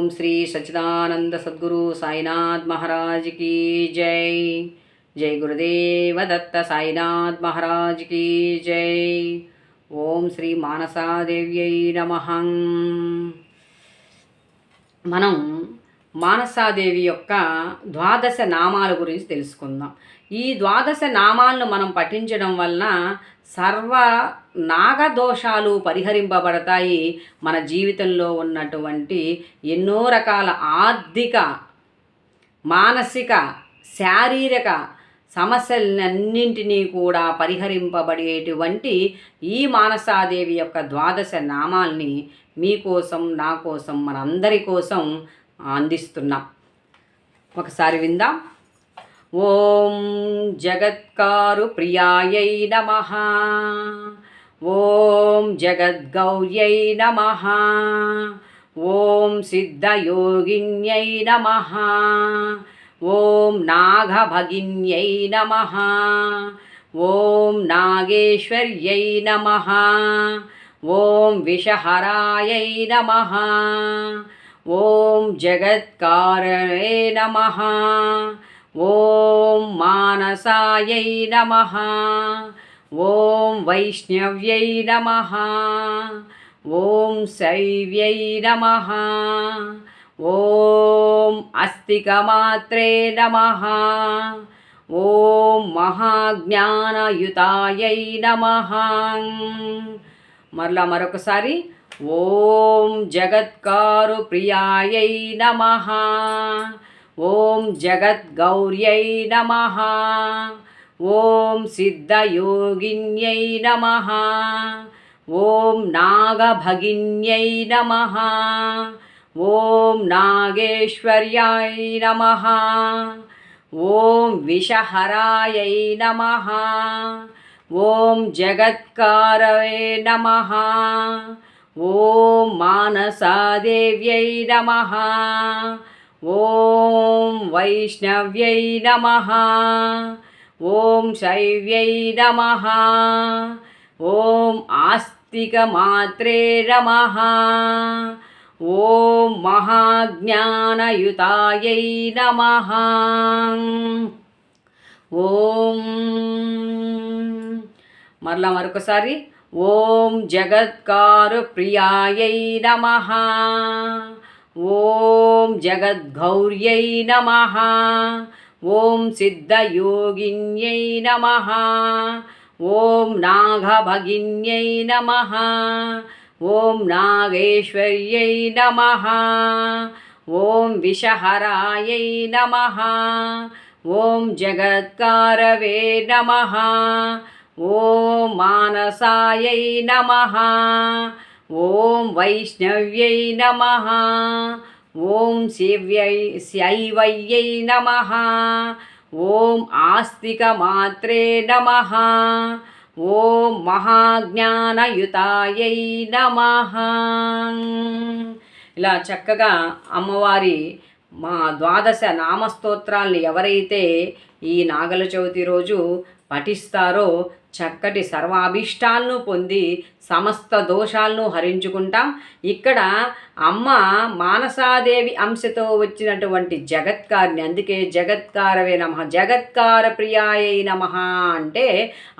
ఓం శ్రీ సచ్చిదానంద సద్గురు సాయినాథ్ మహారాజ్ కీ జై. జై గురుదేవ దత్త సాయినాథ్ మహారాజ్ కీ జై. ఓం శ్రీ మానసాదేవ్యై నమ. మనం మానసాదేవి యొక్క ద్వాదశ నామాల గురించి తెలుసుకుందాం. ఈ ద్వాదశ నామాలను మనం పఠించడం వలన సర్వ నాగదోషాలు పరిహరింపబడతాయి మన జీవితంలో ఉన్నటువంటి ఎన్నో రకాల ఆర్థిక మానసిక శారీరక సమస్యలన్నింటినీ కూడా పరిహరింపబడేటువంటి ఈ మానసాదేవి యొక్క ద్వాదశ నామాల్ని మీకోసం నా కోసం మనందరి కోసం అందిస్తున్నాం. ఒకసారి విందాం. ఓం జగత్కారు ప్రియాయై నమ. ఓం జగద్గౌర్యై నమ. ఓం సిద్ధయోగిన్యై నమ. ఓం నాగభగిన్యై నమ. ఓం నాగేశ్వర్యై నమ. ఓం విషహరాయై నమ. ఓం జగత్కారణే నమ. ఓం మానసాయై నమ. ఓం వైష్ణవ్యై నమ. ఓం శైవ్యై నమ. ఓం అస్తికమాత్రే నమ. ఓం మహాజ్ఞానయుతాయై నమ. మరలా మరొకసారి ఓం జగత్కారు ప్రియాయై నమ. ఓం జగద్గౌర్యై నమ. ఓం సిద్ధయోగిన్యై నమ. ఓం నాగభగిన్యై నమ. ఓం నాగేశ్వర్యాయ నమ. ఓం విషహరాయై నమ. ఓం జగత్కారవే నమ. ఓం మానసాదేవ్యై నమ. ఓం వైష్ణవ్యై నమ. ఓం శైవ్యై నమ. ఓం ఆస్తికమాత్రే నమ. ఓం మహాజ్ఞానయుతాయై నమ. ఓం మరలా మరొకసారి. ఓం జగత్కారు ప్రియాయై నమ. ఓం జగద్గౌర్యై నమ. ఓం సిద్ధయోగిన్యై నమ. ఓం నాగభగిన్యై నమ. ఓం నాగేశ్వర్యై నమ. ఓం విషహరాయై నమ. ఓం జగత్కారవే నమ. ఓం మానసాయై నమ. ఓం వైష్ణవ్యై నమ. ఓం శివ్యై శైవయ్యై నమ. ఓం ఆస్తికమాత్రే నమ. ఓం మహాజ్ఞానయుతాయై నమ. ఇలా చక్కగా అమ్మవారి మా ద్వాదశ నామస్తోత్రాల్ని ఎవరైతే ఈ నాగల చవితి రోజు పఠిస్తారో చక్కటి సర్వాభీష్టాలను పొంది సమస్త దోషాలను హరించుకుంటాం. ఇక్కడ అమ్మ మానసాదేవి అంశతో వచ్చినటువంటి జగత్కారిని అందుకే జగత్కారవే నమ జగత్కార ప్రియాయై నమ అంటే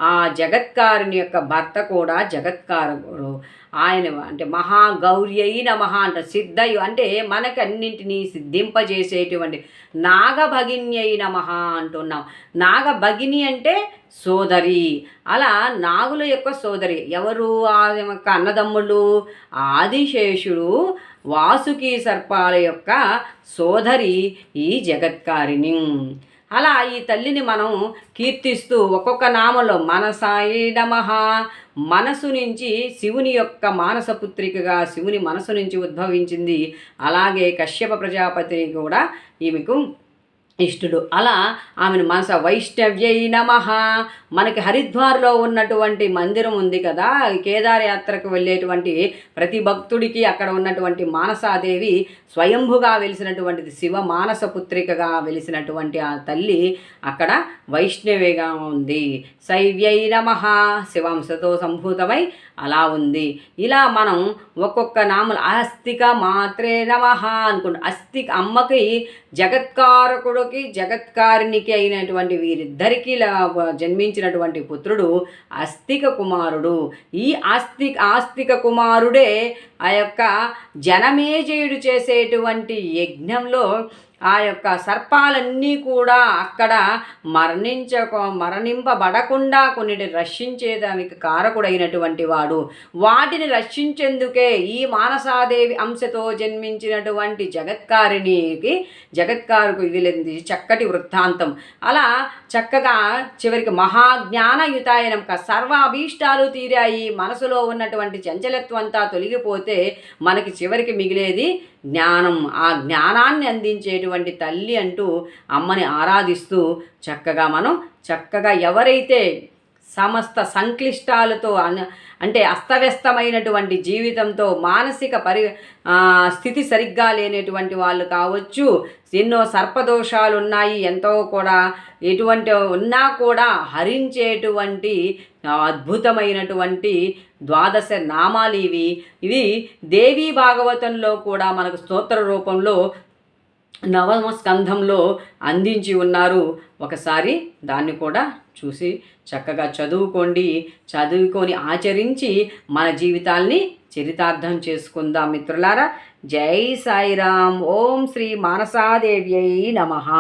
ఆ జగత్కారుని యొక్క భర్త కూడా జగత్కారుడు ఆయన అంటే మహాగౌర్యై నమ అంట సిద్ధయు అంటే మనకి అన్నింటినీ సిద్ధింపజేసేటువంటి నాగభగిన్యై నమ అంటున్నాం. నాగభగిని అంటే సోదరి. అలా నాగుల యొక్క సోదరి. ఎవరు? ఆ యొక్క అన్నదమ్ముళ్ళు ఆదిశేషుడు వాసుకి సర్పాల యొక్క సోదరి ఈ జగత్కారిణి. అలా ఈ తల్లిని మనం కీర్తిస్తూ ఒక్కొక్క నామలో మనసాయి నమః మనసు నుంచి శివుని యొక్క మానసపుత్రికగా శివుని మనసు నుంచి ఉద్భవించింది. అలాగే కశ్యప ప్రజాపతి కూడా ఈమెకు ఇష్టుడు. అలా ఆమెను మనస వైష్ణవ్యై నమ. మనకి హరిద్వార్లో ఉన్నటువంటి మందిరం ఉంది కదా కేదార యాత్రకు వెళ్ళేటువంటి ప్రతి భక్తుడికి అక్కడ ఉన్నటువంటి మానసాదేవి స్వయంభుగా వెలిసినటువంటిది శివ మానస పుత్రికగా వెలిసినటువంటి ఆ తల్లి అక్కడ వైష్ణవిగా ఉంది. శైవ్యై నమ. శివాంశతో సంభూతమై అలా ఉంది. ఇలా మనం ఒక్కొక్క నామలు ఆస్తిక మాత్రే నమః అనుకుంటాం అస్థిక అమ్మకి జగత్కారకుడికి జగత్కారినికి అయినటువంటి వీరిద్దరికీ జన్మించినటువంటి పుత్రుడు అస్థిక కుమారుడు. ఈ ఆస్తిక ఆస్తిక కుమారుడే ఆ యొక్క జనమేజయుడు చేసేటువంటి యజ్ఞంలో ఆ యొక్క సర్పాలన్నీ కూడా అక్కడ మరణించక మరణింపబడకుండా కొన్నిటి రక్షించేదానికి కారకుడైనటువంటి వాడు. వాటిని రక్షించేందుకే ఈ మానసాదేవి అంశతో జన్మించినటువంటి జగత్కారిణికి జగత్కారుకు ఇది చక్కటి వృత్తాంతం. అలా చక్కగా చివరికి మహాజ్ఞానయుతాయనం సర్వ అభీష్టాలు తీరాయి. మనసులో ఉన్నటువంటి చంచలత్వం అంతా తొలగిపోతే మనకి చివరికి మిగిలేది జ్ఞానం. ఆ జ్ఞానాన్ని అందించేటువంటి తల్లి అంటూ అమ్మని ఆరాధిస్తూ చక్కగా మనం చక్కగా ఎవరైతే సమస్త సంక్లిష్టాలతో అన అంటే అస్తవ్యస్తమైనటువంటి జీవితంతో మానసిక పరి స్థితి సరిగ్గా లేనటువంటి వాళ్ళు కావచ్చు. ఎన్నో సర్పదోషాలు ఉన్నాయి ఎంతో కూడా ఎటువంటి ఉన్నా కూడా హరించేటువంటి అద్భుతమైనటువంటి ద్వాదశ నామాలు ఇవి. ఇవి దేవీ భాగవతంలో కూడా మనకు స్తోత్ర రూపంలో నవమ స్కంధంలో అందించి ఉన్నారు. ఒకసారి దాన్ని కూడా చూసి చక్కగా చదువుకోండి. చదువుకొని ఆచరించి మన జీవితాల్ని చరితార్థం చేసుకుందాం మిత్రులారా. జై సాయిరామ్. ఓం శ్రీ మానసాదేవ్యై నమః.